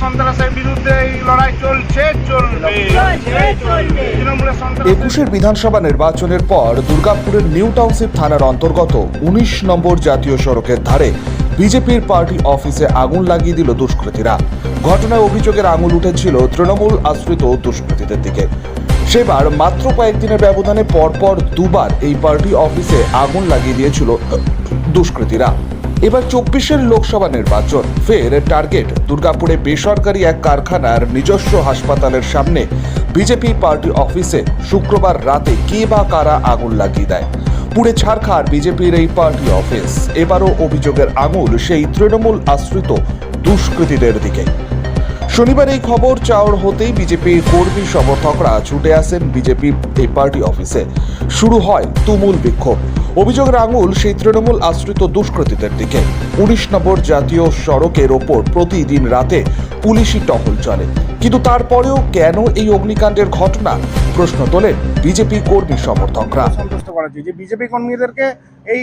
সন্ত্রাসের বিরুদ্ধে এই লড়াই চলছে চলবে। একুশের বিধানসভা নির্বাচনের পর দুর্গাপুরের নিউ টাউনশিপ থানার অন্তর্গত উনিশ নম্বর জাতীয় সড়কের ধারে বিজেপির পার্টি অফিসে আগুন লাগিয়ে দিল দুষ্কৃতীরা। ঘটনায় অভিযোগের আঙুল উঠেছিল তৃণমূল আশ্রিত দুষ্কৃতীদের দিকে। সেবার মাত্র কয়েকদিনের ব্যবধানে পরপর দুবার এই পার্টি অফিসে আগুন লাগিয়ে দিয়েছিল দুষ্কৃতীরা। এবার চব্বিশের লোকসভা নির্বাচন। ফের টার্গেট, দুর্গাপুরে বেসরকারি এক কারখানার নিজস্ব হাসপাতালের সামনে। বিজেপি পার্টি অফিসে শুক্রবার রাতে কে বা কারা আগুন লাগিয়ে দেয়? পুড়ে ছাড়খাড় বিজেপির এই পার্টি অফিস। এবারও অভিযোগের আঙুল সেই তৃণমূল আশ্রিত দুষ্কৃতীদের দিকে। শনিবার এই খবর চাওয়ার হতেই বিজেপির কর্মী সমর্থকরা ছুটে আসেন বিজেপি এই পার্টি অফিসে। শুরু হয় তুমুল বিক্ষোভ। অভিযোগের আঙুল সেই তৃণমূল আশ্রিত দুষ্কৃতীদের দিকে। উনিশ নম্বর জাতীয় সড়কের ওপর প্রতিদিন রাতে পুলিশি টহল চলে। কিন্তু তারপরেও কেন এই অগ্নিকাণ্ডের ঘটনা? প্রশ্ন তোলেন বিজেপি কর্মী সমর্থকরা। সন্তুষ্ট করা যে বিজেপি কর্মীদেরকে এই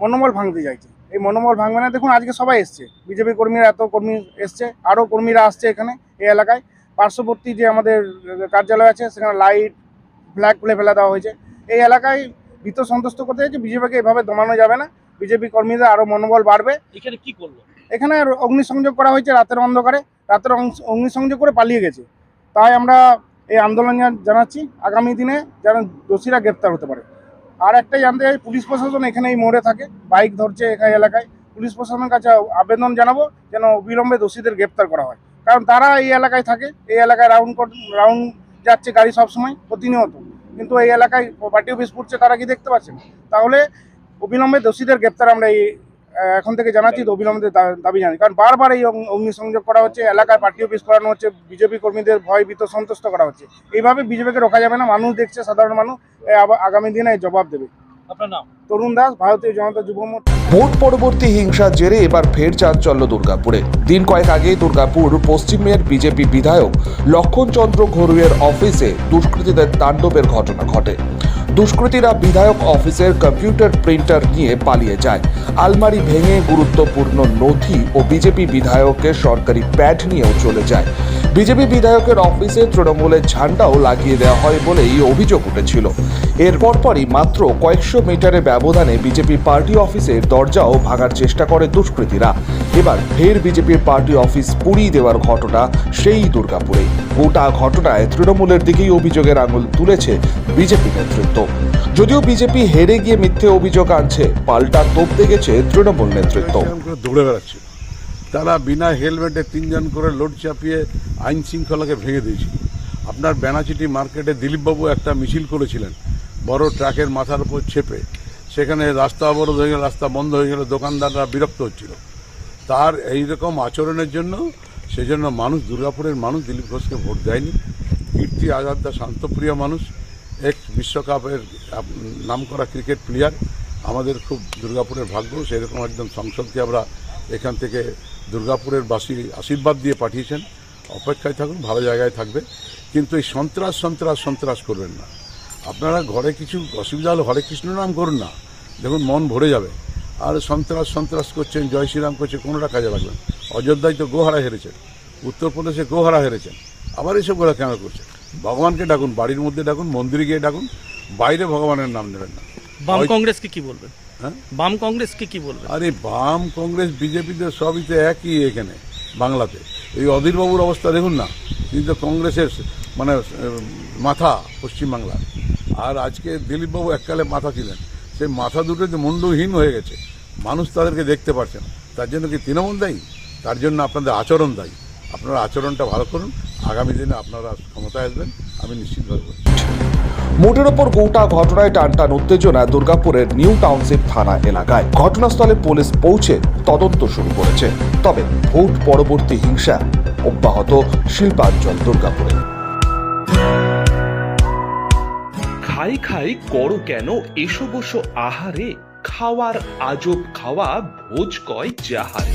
মনোবল ভাঙতে চাইছে। এই মনোবল ভাঙবে না। দেখুন আজকে সবাই এসছে। বিজেপি কর্মীরা এত কর্মী এসছে। আরও কর্মীরা আসছে এখানে এই এলাকায়। পার্শ্ববর্তী যে আমাদের কার্যালয় আছে সেখানে লাইট ফ্ল্যাগ খুলে ফেলে দেওয়া হয়েছে। এই এলাকায় ভীত সন্তুষ্ট করতে চাইছে বিজেপিকে এভাবে দমানো যাবে না। বিজেপি কর্মীদের আরও মনোবল বাড়বে। এখানে কি করল? এখানে অগ্নিসংযোগ করা হয়েছে রাতের অন্ধকারে। রাতের অংশ- অগ্নিসংযোগ করে পালিয়ে গেছে। তাই আমরা এই আন্দোলন জানাচ্ছি। আগামী দিনে যেন দোষীরা গ্রেপ্তার হতে পারে। আর একটাই জানতে চাই, পুলিশ প্রশাসন এখানে এই মোড়ে থাকে, বাইক ধরছে এখানে এলাকায়। পুলিশ প্রশাসনের কাছে আবেদন জানাব যেন অবিলম্বে দোষীদের গ্রেপ্তার করা হয়। কারণ তারা এই এলাকায় থাকে, এই এলাকায় রাউন্ড রাউন্ড যাচ্ছে গাড়ি সবসময়, প্রতিনিয়ত। কিন্তু এই এলাকায় পার্টি অফিস পড়ছে তারা কি দেখতে পাচ্ছেন? তাহলে অবিলম্বে দোষীদের গ্রেপ্তার আমরা এই এখন থেকে জানাচ্ছি তো অবিলম্বে দা- দাবি জানাই। কারণ বারবার এই অগ্নি- অগ্নিসংযোগ করা হচ্ছে এলাকায় পার্টি অফিস করানো হচ্ছে বিজেপি কর্মীদের ভয় ভীত সন্তুষ্ট করা হচ্ছে। এইভাবে বিজেপিকে রোখা যাবে না মানুষ দেখছে সাধারণ মানুষ আগামী দিনে জবাব দেবে। আপনার নাম? তরুণ দাস ভারতীয় জনতা যুব ভোট পরবর্তী হিংসার জেরে এবার ফের চাঞ্চল্য দুর্গাপুরে। দিন কয়েক আগে দুর্গাপুর পশ্চিমের বিজেপি বিধায়ক ঘরুয়ের অফিসে দুষ্কৃতীদের তাণ্ডবের ঘটনা ঘটে। দুষ্কৃতীরা বিধায়ক অফিসের কম্পিউটার প্রিন্টার নিয়ে পালিয়ে যায়। আলমারি ভেঙে গুরুত্বপূর্ণ নথি ও বিজেপি বিধায়কের সরকারি প্যাড নিয়েও চলে যায়। বিজেপি বিধায়কের অফিসে তৃণমূলের ঝান্ডাও লাগিয়ে দেওয়া হয় বলেই অভিযোগ উঠেছিল। এর পরপরই মাত্র কয়েকশো মিটারের ব্যবধানে বিজেপি পার্টি অফিসের দরজাও ভাঙার চেষ্টা করে দুষ্কৃতীরা। এবার ফের বিজেপির পার্টি অফিস পুড়িয়ে দেওয়ার ঘটনা সেই দুর্গাপুরে। গোটা ঘটনায় তৃণমূলের দিকেই অভিযোগের আঙুল তুলেছে বিজেপি নেতৃত্ব যদিও বিজেপি হেরে গিয়ে মিথ্যে অভিযোগ আনছে, পাল্টা তোপতে গেছে তৃণমূল নেতৃত্ব। দৌড়ে বেড়াচ্ছে। তারা বিনা হেলমেটে তিনজন করে লোড চাপিয়ে আইন শৃঙ্খলাকে ভেঙে দিয়েছিল আপনার বেনাচিটি মার্কেটে দিলীপবাবু একটা মিছিল করেছিলেন, বড় ট্রাকের মাথার উপর চেপে। সেখানে রাস্তা অবরোধ হয়ে গেল, রাস্তা বন্ধ হয়ে গেল, দোকানদাররা বিরক্ত হচ্ছিল। তার এই রকম আচরণের জন্য, সেজন্য মানুষ, দুর্গাপুরের মানুষ দিলীপ ঘোষকে ভোট দেয়নি। কীর্তি আজাদা শান্তপ্রিয় মানুষ। এক বিশ্বকাপের, আপ- নামকরা ক্রিকেট প্লেয়ার আমাদের খুব দুর্গাপুরের ভাগ্য, সেরকম একজন সংসদকে আমরা এখান থেকে দুর্গাপুরের বাসী আশীর্বাদ দিয়ে পাঠিয়েছেন। অপেক্ষায় থাকুন, ভালো জায়গায় থাকবে। কিন্তু এই সন্ত্রাস সন্ত্রাস সন্ত্রাস করবেন না। আপনারা ঘরে কিছু অসুবিধা হলে হরে কৃষ্ণ নাম করুন না। দেখুন, মন ভরে যাবে। আর সন্ত্রাস সন্ত্রাস করছেন, জয় শ্রীরাম করছে, কোনোটা কাজে লাগবে না। অযোধ্যায় তো গোহারা হেরেছেন, উত্তরপ্রদেশে গোহারা হেরেছেন। আবার এইসব গোলা কেন করছেন? ভগবানকে ডাকুন বাড়ির মধ্যে ডাকুন মন্দিরে গিয়ে ডাকুন বাইরে ভগবানের নাম নেবেন না। বাম কংগ্রেসকে কি বলবেন? হ্যাঁ? বাম কংগ্রেসকে কি বলবেন? আরে বাম কংগ্রেস বিজেপিতে সবই তো একই এখানে বাংলাতে। এই অধীরবাবুর অবস্থা দেখুন না তিনি তো কংগ্রেসের মানে মাথা পশ্চিমবাংলার। আর আজকে দিলীপবাবু এককালে মাথা ছিলেন সেই মাথা দুটো যে মুন্ডহীন হয়ে গেছে। মানুষ তাদেরকে দেখতে পারছে না। তার জন্য কি তৃণমূল দায়ী? তার জন্য আপনাদের আচরণ দায়ী। আপনারা আচরণটা ভালো করুন। আগামী দিনে আপনারা ক্ষমতায় আসবেন আমি নিশ্চিতভাবে বলছি। মোটের ওপর গোটা ঘটনায় টানটান উত্তেজনা দুর্গাপুরের নিউ টাউনশিপ থানা এলাকায়। ঘটনাস্থলে পুলিশ পৌঁছে তদন্ত শুরু করেছে। তবে ভোট পরবর্তী হিংসা অব্যাহত শিল্পাঞ্চল দুর্গাপুরে। খাই খাই করো কেন এসো বসো আহারে? খাওয়ার আজব খাওয়া ভোজ কয় যাহারে?